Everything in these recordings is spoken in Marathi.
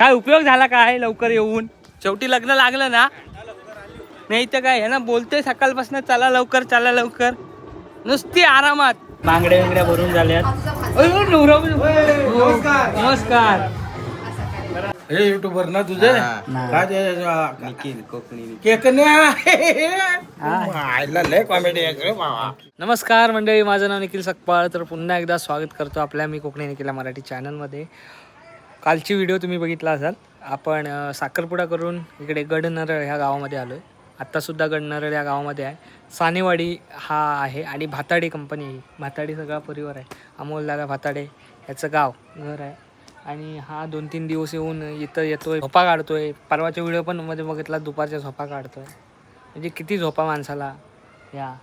काय उपयोग झाला काय लवकर येऊन? शेवटी लग्न लागलं ना? नाही तर काय हे ना बोलतोय सकाळपासून चला लवकर चला लवकर. नुसती आरामात. बांगड्या बिंगड्या भरून झाल्यात. हो, नमस्कार. हे युट्यूबर ना तुझे. काय ते, निखिल कोकणी केकन्या? हा. आयला लय कॉमेडी आहे रे बाबा. नमस्कार मंडळी माझं नाव निखिल सकपाळ. तर पुन्हा एकदा स्वागत करतो आपल्या मी कोकणी निखिल मराठी चॅनलमध्ये कालची व्हिडिओ तुम्ही बघितला असाल. आपण साखरपुडा करून इकडे गडनरळ ह्या गावामध्ये आलो आहे आत्तासुद्धा गडनरळ या गावामध्ये आहे. सानेवाडी हा आहे आणि भाताडे कंपनी आहे भाताडे सगळा परिवार आहे. अमोलदादा भाताडे ह्याचं गाव घर आहे. आणि हा दोन तीन दिवस येऊन इथं येतोय झोपा काढतोय. परवाच्या व्हिडिओ पण मध्ये बघितला दुपारच्या झोपा काढतोय. म्हणजे किती झोपा माणसाला या.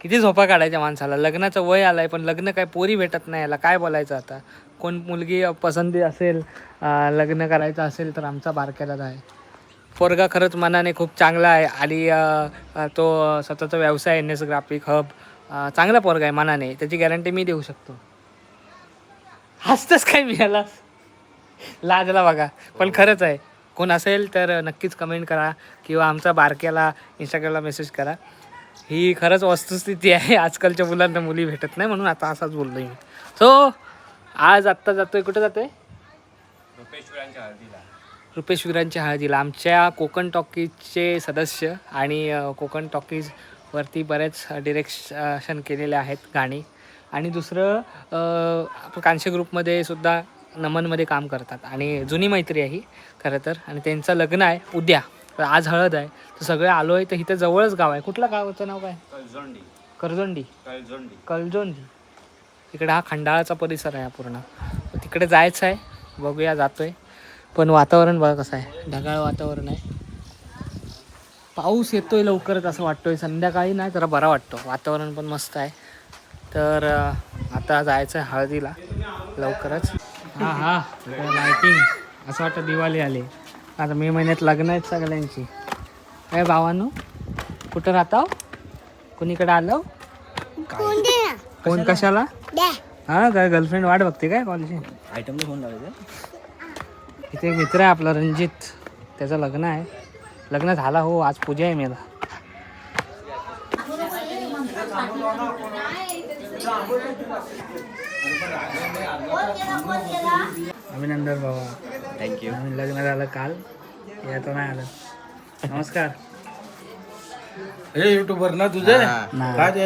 किती झोपा काढायच्या माणसाला. लग्नाचं वय आलंय पण लग्न काय पोरी भेटत नाही याला. काय बोलायचं आता? कोण मुलगी पसंती असेल लग्न करायचं असेल तर आमचा बारक्यालाच आहे. पोरगा खरंच मनाने खूप चांगला आहे आणि तो स्वतःचा व्यवसाय एन एस ग्राफिक हब चांगला पोरगा आहे मनाने. त्याची गॅरंटी मी देऊ शकतो. हसतंच काय मिळालास लाजला बघा. पण खरंच आहे. कोण असेल तर नक्कीच कमेंट करा किंवा आमचा बारक्याला इंस्टाग्रामला मेसेज करा. ही खरंच वस्तुस्थिती आहे. आजकालच्या मुलांना मुली भेटत नाही म्हणून आता असाच बोललो मी. सो आज आत्ता जातोय कुठं जातोय? रुपेश विरांच्या हळदीला. आमच्या कोकण टॉकीजचे सदस्य आणि कोकण टॉकीजवरती बरेच डिरेक्शन केलेले आहेत गाणी. आणि दुसरं कांशी ग्रुपमध्ये सुद्धा नमनमध्ये काम करतात. आणि जुनी मैत्री आहे ही खरं तर. आणि त्यांचं लग्न आहे उद्या. तर आज हळद आहे. तर सगळे आलो आहे तर इथं जवळच गाव आहे. कुठलं गावाचं नाव काय? कलजोंडी करजोंडी कलजोंडी कलजोंडी इकडे हा खंडाळाचा परिसर आहे हा पूर्ण. तिकडे जायचं आहे. बघूया जातोय. पण वातावरण बघा कसं आहे. ढगाळ वातावरण आहे. पाऊस येतोय लवकरच असं वाटतोय. संध्याकाळी नाही जरा बरा वाटतो. वातावरण पण मस्त आहे. तर आता जायचं आहे हळदीला. लवकरच. हा हा. लायटिंग असं वाटतं दिवाळी आली. आता मे महिन्यात लग्न आहेत सगळ्यांची. काय भावानो कुठं राहता हो? कुणीकडे आलं हो? फोन कशाला? हा काय गर्लफ्रेंड वाट बघते काय कॉलेज आयटमला फोन लावायचा. इथे एक मित्र आहे आपला रणजित. त्याचं लग्न आहे. लग्न झाला हो आज पूजा आहे मेला. अभिनंदन बाबा थँक्यू लग्न झालं काल. यात नाही आलं. नमस्कार. हे युट्यूबर ना तुझे. काय ते,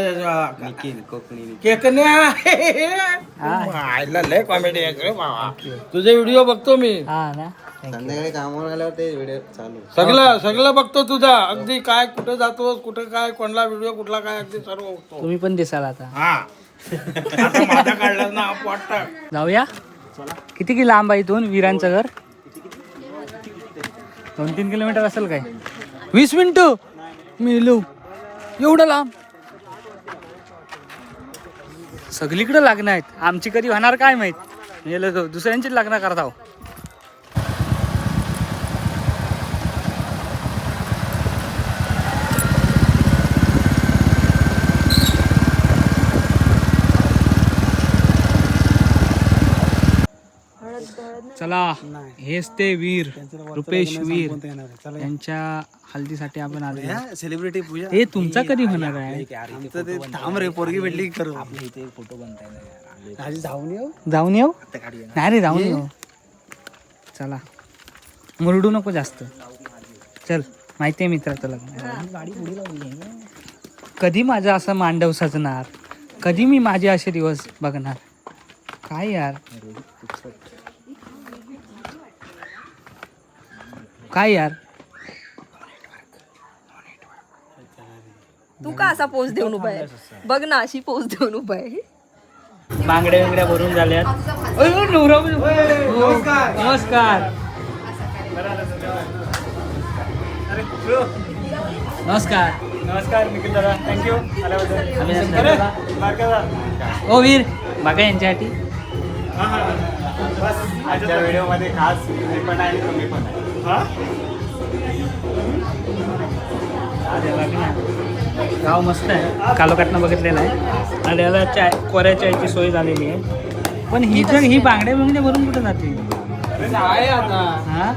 निखिल कोकणी केकन्या? हा. आयला लय कॉमेडी आहे तुझे व्हिडिओ बघतो मी. हा. संध्याकाळी कामावर आल्यावर ते व्हिडिओ चालू. सगळं सगळं बघतो तुझा. अगदी काय कुठं जातोस कुठं काय कोणला व्हिडिओ कुठला काय अगदी सर्व बघतो. तुम्ही पण दिसाल आता. हा. आता माझा काढला ना वाटतं जाऊया. किती की लांब आहे इथून वीरांचं घर? दोन तीन किलोमीटर असेल काय? वीस मिनिटं? मेलो एवढं लांब? सगळीकडे लग्न आहेत. आमची कधी होणार काय माहीत? म्हणजे मेलो तो दुसऱ्यांचीच लग्न करता चला हेच ते वीर रुपेश वीर. यांच्या हल्दीसाठी आपण आलो सेलिब्रिटी पूजा. हे तुमचा कधी होणार आहे? आमचं ते थांब रे पोरगी भेटली करू. आपल्या इथे फोटो बनताय जाऊन येऊ? जाऊन येऊ? नाही रे जाऊन येऊ. चला. मुरडू नको जास्त. चल माहिती आहे मित्राचं लग्न. कधी माझं असं मांडव सजणार? कधी मी माझे असे दिवस बघणार? काय यार? काय यार? तू का असा पोज देऊन उभा आहे? बघ ना अशी पोज देऊन उभा आहे. बांगड्या बिंगड्या भरून झाल्यात. नमस्कार. नमस्कार. नमस्कार. निखिल दादा. थँक्यू ओ वीर बघा यांच्यासाठी. आजच्या व्हिडिओमध्ये खास हे पण आहे कमी पण आहे. गाव मस्त आहे. कालोखातनं बघितलेलं आहे. आणि याला चाय कोऱ्या चायची सोय झालेली आहे. पण ही जर ही बांगड्या बिंगड्या भरून कुठे जाते आहे आता हा?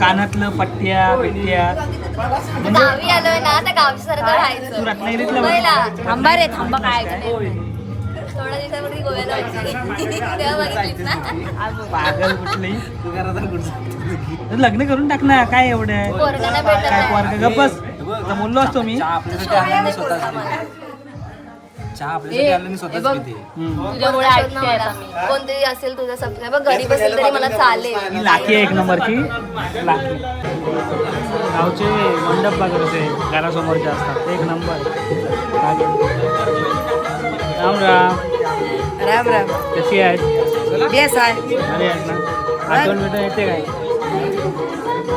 कानातलं पट्ट्या पेट्या गावी आलोय ना त्या गावी सारखं तू राहायचं. रत्नागिरीतला मुंबईला थांबा रे थांबा काय थोड्या दिवसापूर्वी गोव्याला होती. तेव्हा बघितलीस ना. पागल कुठली? लग्न. करून टाक ना काय एवढं आहे? काय. पोरग? गप्पस. आता बोललो असतो मी. चहा आपल्यासाठी आणलं स्वतःच पिते हम्म. तुझ्यामुळे ऐकते आता मी. कोणतरी असेल तुझा सबस्क्रायबर गरीब असेल तरी मला चालेल. ही लाकी आहे एक नंबरची. लाकी गावचे मंडप घरासमोरचे असतात. एक नंबर. राम राम. राम राम. कशी आहेत? बेस आहे. अरे आहेत ना? आठवण बिटवण येते काय?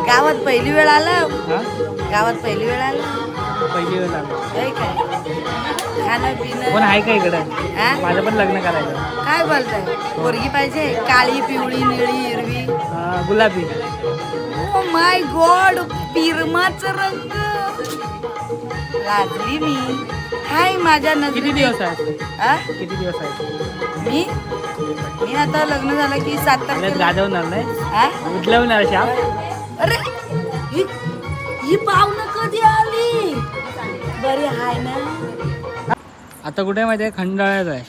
गावात पहिली वेळ आला? हा? गावात पहिली वेळ आला? पहिली वेळ लागली होय काय? खाणं पण. पिणं आहे का इकडे? हा? माझं पण लग्न करायचं. काय बोलताय? पोरगी पाहिजे? काळी पिवळी निळी हिरवी? हा, गुलाबी. ओ माय गॉड पिरमाचा रंग. लाजली मी. हाय माझ्या किती दिवस आहेत? आ? किती दिवस आहेत? मी? मी आता लग्न झालं की सात तारखेला गाजवणार नाही? उठलवणार शाप अरे ही ही पाहुणं कधी आली. बरी हाय ना. आता कुठे माहिती आहे? खंडाळ्यात आहे.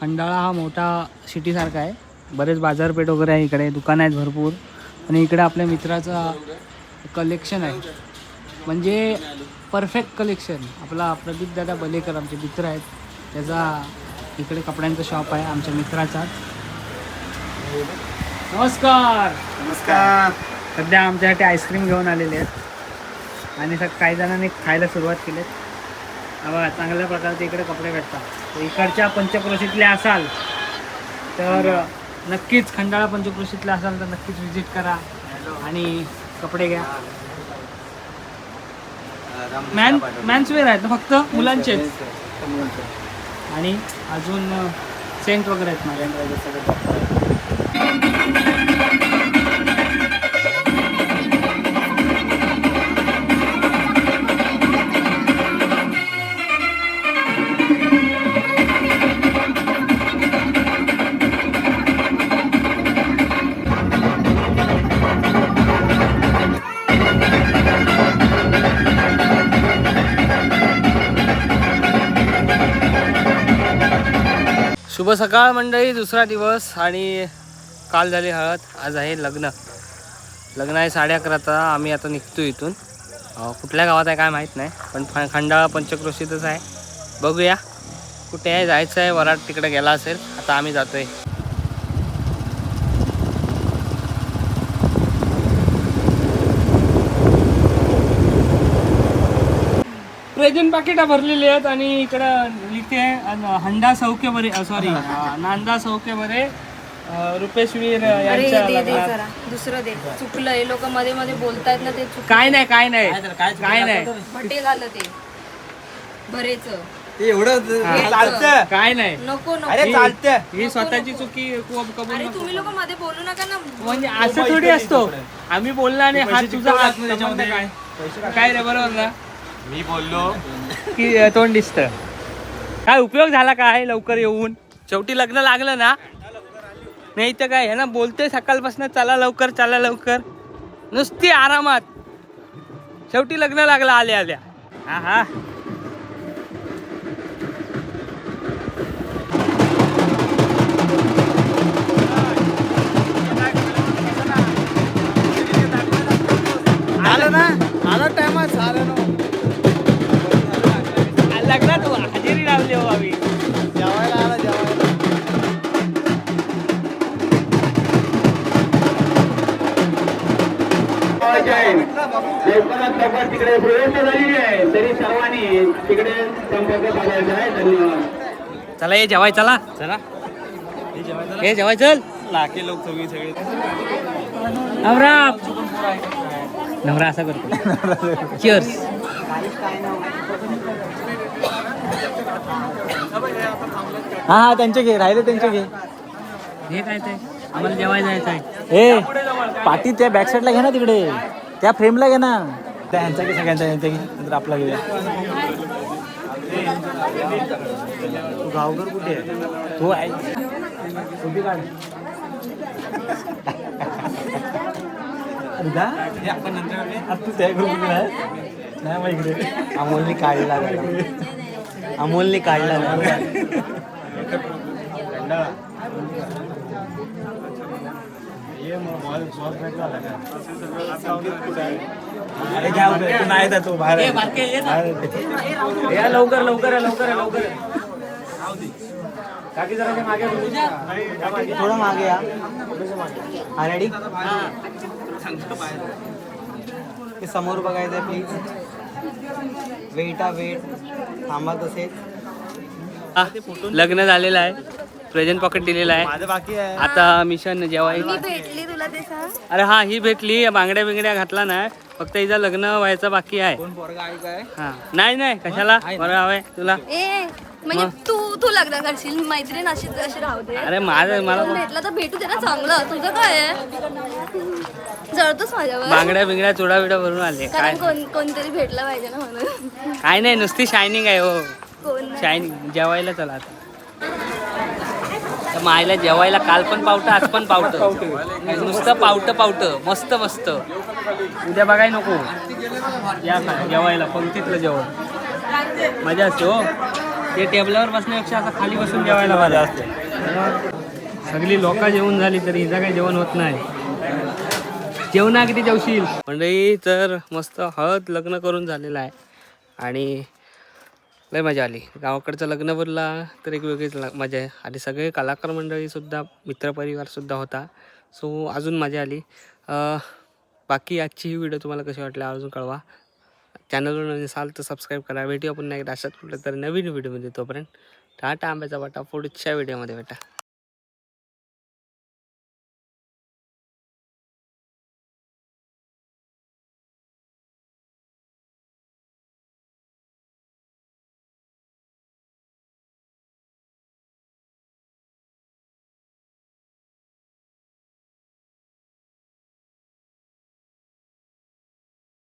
खंडाळा हा मोठा सिटीसारखा आहे. बरेच बाजारपेठ वगैरे आहे इकडे. दुकानं आहेत भरपूर. आणि इकडे आपल्या मित्राचा कलेक्शन आहे. म्हणजे परफेक्ट कलेक्शन आपला प्रदीप दादा बलेकर आमचे मित्र आहेत. त्याचा इकडे कपड्यांचा शॉप आहे आमच्या मित्राचा. नमस्कार! नमस्कार. सध्या आमच्यासाठी आईस्क्रीम घेऊन आलेले आहेत. आणि सग काही जणांनी खायला सुरुवात केली बघा चांगल्या प्रकारचे इकडे कपडे भेटतात. इकडच्या पंचक्रोशीतले असाल तर नक्कीच खंडाळा पंचक्रोशीतले असाल तर नक्कीच व्हिजिट करा. आणि कपडे घ्या. मॅन मॅन्सवेअर आहेत ना फक्त? मुलांचे आणि अजून सेंट वगैरे आहेत माझ्या शुभ सकाळ मंडळी दुसरा दिवस आणि काल झाली हळद आज आहे लग्न. लग्न आहे साडे अकराचा आम्ही आता निघतो इथून. कुठल्या गावात आहे काय माहीत नाही पण फ- खंडाळा पंचक्रोशीतच आहे. बघूया कुठे आहे जायचं आहे वराड तिकडे गेला असेल आता आम्ही जातो आहे प्रेझेंट पाकिटा भरलेली आहेत आणि इकडं इथे हंडा सौख्य बरे सॉरी नांदा सौख्य बरे अं, रुपेशवीर दुसरं दे. चुकलं. हे लोक मध्ये मध्ये बोलतायत ना ते काय नाही काय नाही. काय नाही. भटे झालं ते. बरेच. ते एवढं हा. चालतं काय नाही. नको नको. अरे चालतं ही स्वतःची चुकी कब- कबूल तुम्ही लोक मध्ये बोलू नका ना. म्हणजे असं थोडी असतो. आम्ही बोलला आणि हा तुझा काय? काय रे बरोबर ना? मी बोललो. की तोंड दिसत. काय उपयोग झाला काय लवकर येऊन? शेवटी लग्न लागलं ना? नाही तर काय ना बोलतोय सकाळपासून चला लवकर चला लवकर. नुसती आरामात. शेवटी लग्न लागलं आल्या आल्या. हा हा. चला ये जेवाय चला. चला. हे जेवाय चल. लाखे लोक सगळी सगळे. नवरा नवरा असा करतो. चिअर्स हा हा त्यांचे घे. राहिले त्यांचे घे. हे काय ते? आम्हाला जेवाय जायचं आहे ए पाठी त्या बॅक साईडला घे ना तिकडे. त्या फ्रेमला घे ना. त्या ह्यांचा घे सगळ्यांचा यांचा घे नंतर आपला घेऊया. तू गावकर कुठे आहे? तो आहे. उभी काढ. तू त्या ग्रुप नाही मग इकडे. अमोलने काढला अमोलने काढला अरे घ्या तू नाही बाहेर आहे. या लवकर लवकर या, लवकर या, लवकर या. काकी जरा मागे थोडं मागे या हा रेडी ते समोर बघायचं प्लीज वेट आ वेट थांबा तसेच लग्न झालेलं आहे प्रेझेंट पॉकेट दिलेलं आहे. माझं बाकी आहे. आता मिशन जेव्हा मी भेटली तुला ते सांग. अरे हा ही भेटली. बांगड्या बिंगड्या घातला नाही फक्त हिचं लग्न व्हायचं बाकी आहे. कोण पोरगा आहे काय? हा. नाही नाही. कशाला? बरं हवंय तुला. ए म्हणजे तू तू लग्न करशील. मैत्रीण अशी अशी राहू दे. अरे माझं मला कोण भेटला तर भेटू दे ना चांगलं. तुझं काय आहे? जळतोस माझ्यावर? बांगड्या बिंगड्या चुडा बिडा भरून आले. काय? कारण कोण कोणतरी भेटलं पाहिजे ना म्हणून. काय नाही नुसती शायनिंग आहे हो. कोण नाही. शायनिंग जेवायला चला आता. तर मायला जेवायला काल पण पावतं आज पण पावतं नुसतं पावतं पावतं मस्त मस्त. उद्या बघाय नको. या जेवायला पंक्तीतलं जेवण. मजा असते हो. ते टेबलावर बसण्यापेक्षा असं खाली बसून जेवायला मजा असते. सगळी लोक जेवण झाली तरी हिचं काही जेवण होत नाही. जेवणा किती जेवशील? मंडळी तर मस्त हळद लग्न करून झालेलं आहे. आणि लय मजा आली. गावाकडचं लग्न बोलला तर एक वेगळीच मजा आहे. आणि सगळे कलाकार मंडळीसुद्धा मित्रपरिवारसुद्धा होता. सो अजून मजा आली. बाकी आजची ही व्हिडिओ तुम्हाला कशी वाटली अजून कळवा. चॅनलवर नसाल तर सबस्क्राईब करा. भेटूया पुन्हा एकदा अशाच कुठलं तर नवीन व्हिडिओमध्ये तोपर्यंत टाटा आंब्याचा वाटा. पुढच्या व्हिडिओमध्ये भेटा.